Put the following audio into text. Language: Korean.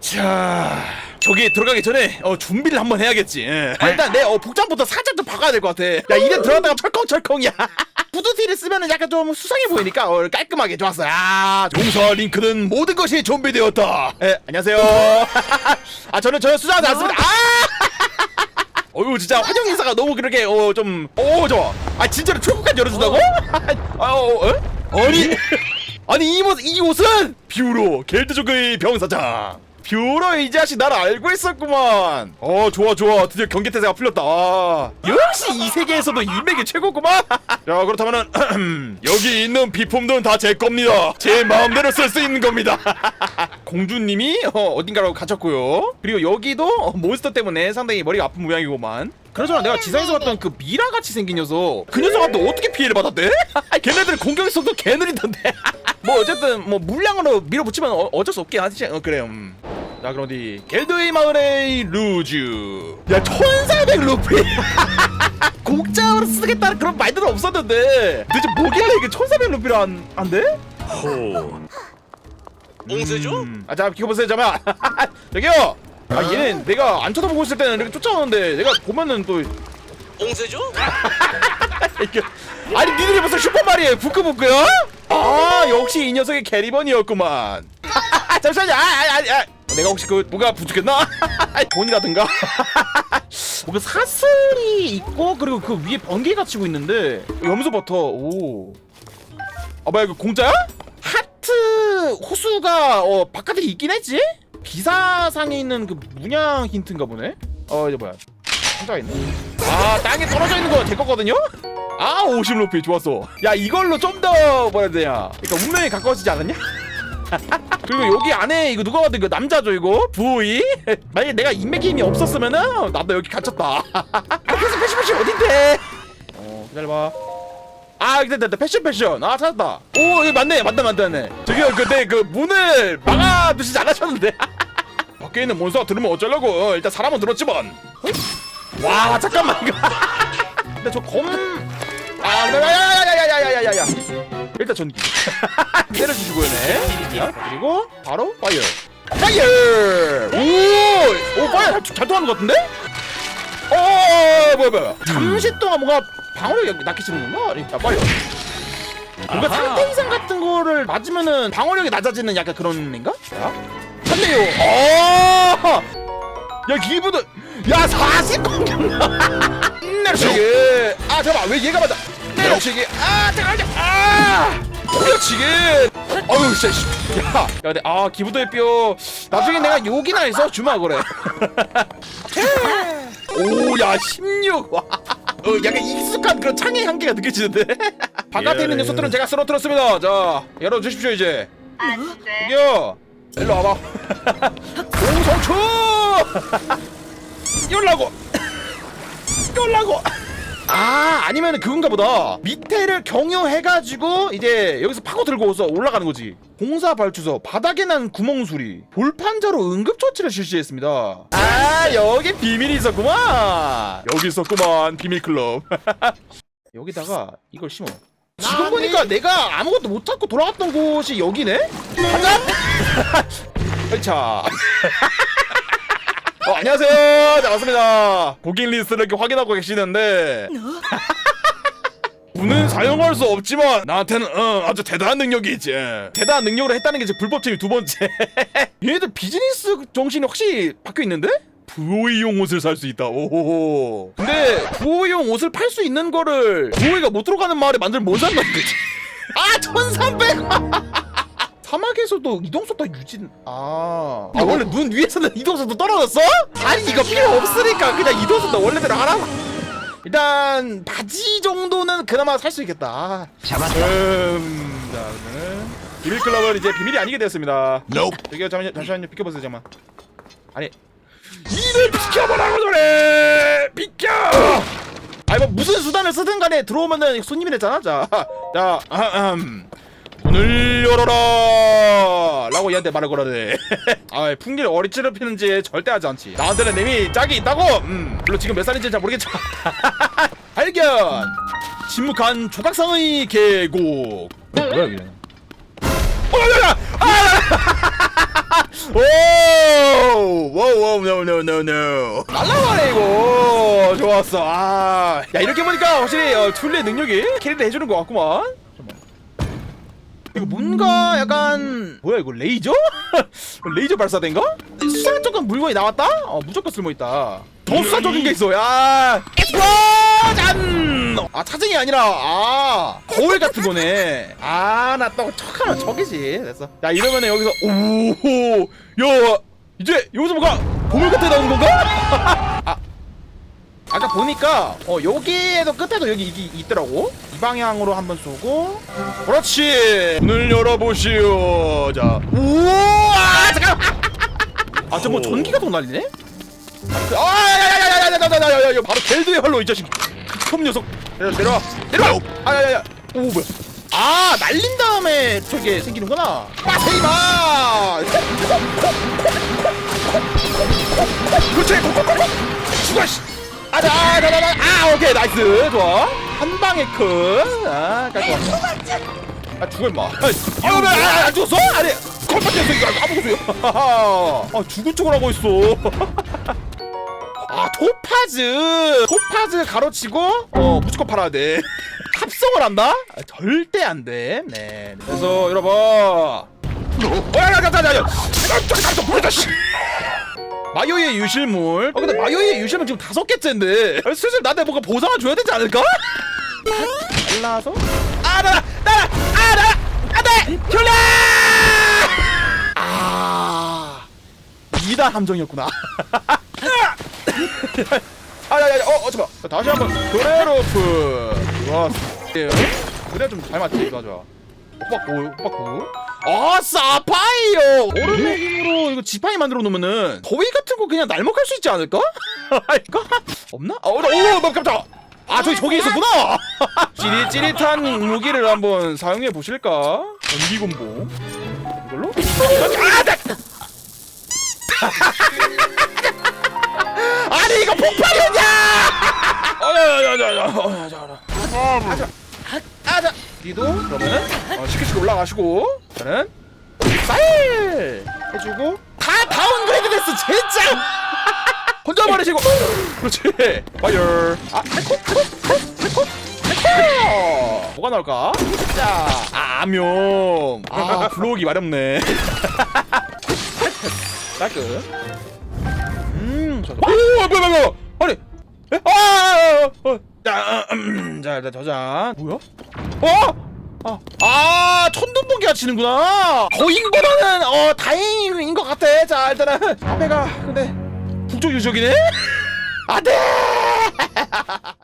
자 저기 들어가기 전에 어, 준비를 한번 해야겠지. 예. 아, 일단 내 어, 복장부터 살짝 좀 바꿔야 될 것 같아. 야 이래 들어갔다가 철컹철컹이야. 후드티를 쓰면 약간 좀 수상해 보이니까 어, 깔끔하게. 좋았어. 야 용서 링크는 모든 것이 준비되었다. 예 안녕하세요. 아 저는 전혀 수상하지 않습니다. 아! 어유 진짜 환영 인사가 너무 그렇게 어좀오 좋아. 아 진짜로 출국까지 열어준다고? 아 어, 어? 아니. 아니 이, 옷, 이 옷은? 뷰로 겔트족의 병사장 뷰로 이 자식 나를 알고 있었구만. 어 좋아 좋아. 드디어 경계 태세가 풀렸다. 아, 역시 이 세계에서도 인맥이 최고구만. 자 그렇다면은 여기 있는 비품들은 다 제 겁니다. 제 마음대로 쓸 수 있는 겁니다. 공주님이 어, 어딘가로 갇혔고요. 그리고 여기도 어, 몬스터 때문에 상당히 머리가 아픈 모양이고만. 그러잖아 내가 지상에서 봤던 그 미라 같이 생긴 녀석. 그 녀석한테 어떻게 피해를 받았대? 걔네들 공격 속도 개느리던데. 뭐 어쨌든 뭐 물량으로 밀어붙이면 어, 어쩔 수 없긴 하지. 어 그래요 음. 자 그럼 어디 겔드의 마을의 루즈 야 1400 루피 공짜로 쓰겠다는 그런 말들은 없었는데 도대체 뭐길래 이게 1400 루피를 안, 안 돼? 옹세죠? 음. 아, 자, 비켜보세요, 잠깐. 저기요. 아, 얘는 내가 안 쳐다보고 있을 때는 이렇게 쫓아오는데 내가 보면은 또 옹세죠? 이게 아니 니들이 무슨 슈퍼마리오에 부끄부끄요? 아 역시 이 녀석의 캐리번이었구만 잠시만요 아, 아, 아, 아. 내가 혹시 그 뭐가 부족했나? 돈이라든가. 뭔가 사슬이 있고 그리고 그 위에 번개가 치고 있는데. 염소 버터. 오. 아, 뭐야 이거 공짜야? 하트 호수가 어 바깥에 있긴 했지? 기사상에 있는 그 문양 힌트인가 보네? 어 이제 뭐야. 혼자 있네. 아 땅에 떨어져 있는 거 제 거거든요? 아 50루피. 좋았어. 야 이걸로 좀 더 뭐라 해야 되냐. 그러니까 운명에 가까워지지 않았냐? 그리고 여기 안에 이거 누가 봐도 이거 남자죠 이거? 부이? 만약에 내가 인맥 힘이 없었으면은 나도 여기 갇혔다. 아 그래서 패션 패션 어딘데? 어 기다려봐. 아 됐다 됐다. 패션 패션. 아 찾았다. 오 이거 맞네 맞다 맞다 맞네. 저기요 그때 그 문을 막아두시지 않으셨는데. 밖에 있는 몬스터 들으면 어쩌려고? 어, 일단 사람은 들었지만 와 잠깐만. 이거 근데 저검 아, 야야야야야야야야야. 일단 전기. 때려주시고요, 네. 자, 그리고 바로 파이어. 파이어! 오! 오, 파이어 잘, 잘 통하는 것 같은데? 어, 뭐야, 뭐야. 잠시 동안 뭔가 방어력이 낮게지는 건가? 자, 파이어. 뭔가 상태 이상 같은 거를 맞으면은 방어력이 낮아지는 약간 그런 애인가? 자, 한대요. 어! 야, 기부도 야, 40 공격 내려치기. 아, 잠깐만, 왜 얘가 맞아? 내려치기. 아, 잠깐만요. 아, 내려치기. 어휴, 씨. 씨. 야, 야, 근데 아, 기부도의 뼈. 나중에 내가 욕이나 해서 주마 그래. 오, 야, 16. 와. 어, 약간 익숙한 그런 창의 향기가 느껴지는데. 바깥에 있는 녀석들은 제가 쓰러뜨렸습니다. 자, 열어주십시오 이제. 여기요. 일로 와봐. 공성추. 열라고. 열라고. 아 아니면 그건가 보다. 밑에를 경유해가지고 이제 여기서 파고 들고서 올라가는 거지. 공사 발주소 바닥에 난 구멍 수리. 볼판자로 응급처치를 실시했습니다. 아 여기 비밀이 있었구만. 여기 있었구만 비밀 클럽. 여기다가 이걸 심어. 지금 보니까 내가 아무것도 못 찾고 돌아갔던 곳이 여기네? 가자! 자 어, 안녕하세요. 자, 왔습니다. 고객 리스트를 이렇게 확인하고 계시는데. 문은 사용할 수 없지만 나한테는 어, 아주 대단한 능력이 있지. 대단한 능력으로 했다는 게 이제 불법적인 두 번째. 얘네들 비즈니스 정신이 확실히 바뀌어 있는데? 부호이용 옷을 살 수 있다. 오호호. 근데 부호이용 옷을 팔 수 있는 거를 부호이가 못 들어가는 마을에 만들면 못 산다는 거지. 아, 1300! 사막에서도 이동 속도 유진 아, 아 원래 눈 위에서는 이동 속도 떨어졌어? 아니 이거 필요 없으니까 그냥 이동 속도 원래대로 하라. 일단 바지 정도는 그나마 살 수 있겠다. 잡았다. 음, 자 그러면은 비밀 클럽은 이제 비밀이 아니게 되었습니다. 저기요 잠시만요 잠시만요. 비켜보세요 잠만. 아니. 이를 비켜보라고 저래! 비켜! 아니 뭐 무슨 수단을 쓰든 간에 들어오면은 손님이 됐잖아 자자 음. 문을 열어라 라고 얘한테 말을 걸어대 아 풍길 어리찌를 피는지 절대 하지 않지. 나한테는 이미 짝이 있다고! 음 물론 지금 몇 살인지 잘 모르겠지만. 발견! 침묵한 조각상의 계곡. 어, 뭐야 여기는 어, 야, 야! 아! 오! 노노노노 날라가네 이거. 좋았어. 아야 이렇게 보니까 확실히 어, 툴의 능력이 캐리를 해주는 것 같구만. 이거 뭔가 약간 뭐야 이거 레이저? 레이저 발사대인가? 수사적인 물건이 나왔다? 어 무조건 쓸모있다 더 수사적인 게 있어 야 짠! 아 차징이 아니라 아 거울 같은 거네 아 나 또 척하면 척이지 됐어 야 이러면은 여기서 오야 이제 여기서 뭐가 보물 같아 나오는 건가? 아 아까 보니까 어 여기에도 끝에도 여기 이게 있더라고 이 방향으로 한번 쏘고 그렇지 문을 열어보시오 자 우와 잠깐 아저 뭐 전기가 더 날리네 아야야야야야야야야야야 바로 겔드의 활로 이 자식 톱 녀석 내려 내려와 내려와 아야야야 오 뭐야 아 날린 다음에 저게 생기는구나 빠세이마 그렇지 죽어 씨 아자 아자자자 아 오케이 나이스 좋아 한 방에 큰아 깔끔하다 아 죽어 임마 아안 죽었어? 아니 컴퓨터에서 이거 아무것도요 아 죽은 척을 하고 있어 아 토파즈 토파즈 가로치고 어 무조건 팔아야 돼 합성을 한다? 아, 절대 안돼 네 그래서 여러분 어야야야야야야 뭐야 씨 마요의 유실물. 어 근데 마요의 유실물 지금 다섯 개째인데. 아, 슬슬 나한테 뭔가 보상을 줘야 되지 않을까? 잘라서? 아나 나나 아나 안돼 귤라 아 2단 함정이었구나. 아야야야 어, 어 잠깐 자, 다시 한번. 그레로프. 좋았어. 예, 그래 좀잘 맞지. 좋아 좋아. 호박고 호박고 아 사파이어 얼음의 힘으로 이거 지팡이 만들어 놓으면은 거위 같은 거 그냥 날먹할 수 있지 않을까? 이거 없나? 어, 나- 오, 나 깜짝. 아 저기 저기 있었구나. 찌릿찌릿한 무기를 한번 사용해 보실까? 전기곤보 이걸로? 아, 나... 아니 이거 폭발이냐? 어야야야야야. 아자, 니도? 그러면은 어, 쉽게 올라가시고 저는 쌀 해주고 다 다운그레이드 됐어 진짜. 혼자 버리시고. 그렇지. 파이어. 아 탈코 탈코 탈코 탈코! 뭐가 나올까? 자 아, 암용. 아 블록이 마렵네. 깔끔 음 좋아 오 뭐야 뭐야. 아니 에? 아, 아, 아, 아. 자, 음, 자, 일단 저장. 뭐야? 어? 아, 아, 천둥번개가 치는구나. 거인보다는 어 다행인 것 같아. 자, 일단은 앞에가 근데 북쪽 유적이네. 안돼.